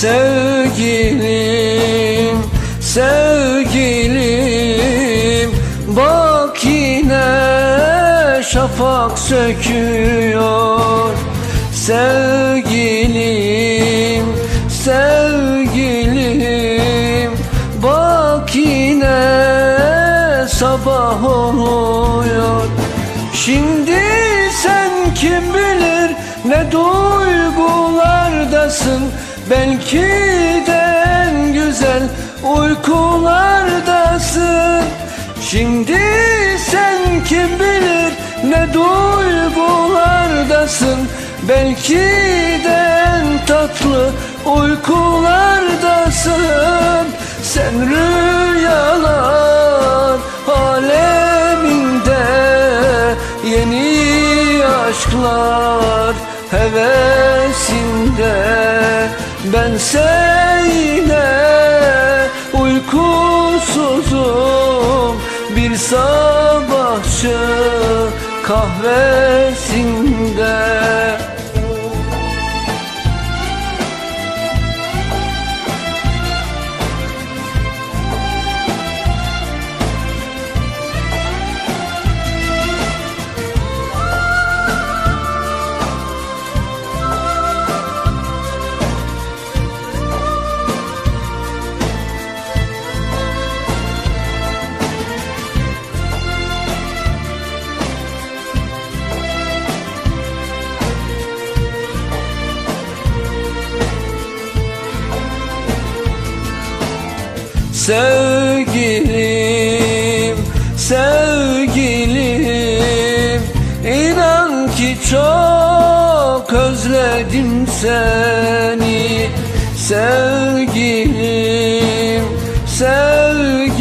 Sevgilim, sevgilim Bak yine şafak söküyor. Sevgilim, sevgilim Bak yine sabah oluyor. Şimdi sen kim bilir ne duygulardasın Belki de en güzel uykulardasın Şimdi sen kim bilir ne duygulardasın Belki de en tatlı uykulardasın Sen rüyalar aleminde Yeni aşklar hevesinde Bense yine uykusuzum. Bir sabahçı kahvesinde Sevgilim, sevgilim İnan ki çok özledim seni. Sevgilim, sevgilim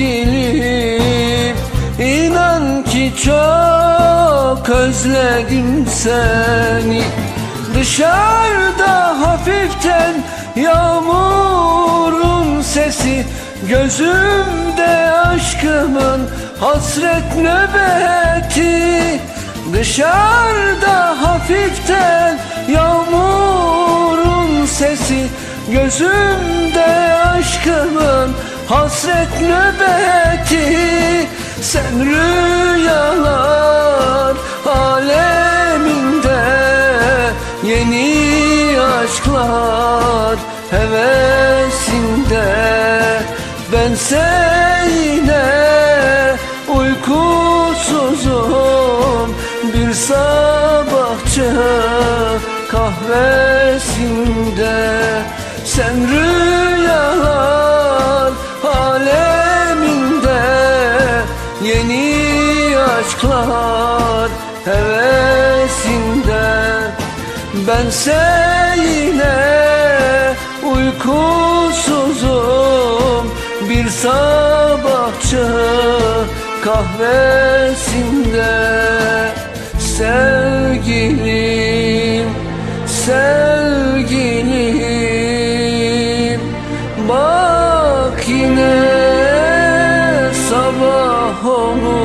İnan ki çok özledim seni. Dışarıda hafiften yağmurun sesi Gözümde aşkımın hasret nöbeti. Dışarıda hafiften yağmurun sesi Gözümde aşkımın hasret nöbeti. Sen rüyalar aşklar hevesinde. Bense yine uykusuzum. Bir sabahçı kahvesinde. Sen rüyalar aleminde. Yeni aşklar hevesinde. Bense yine uykusuzum Bir sabahçı kahvesinde. Sevgilim, sevgilim Bak yine sabah olur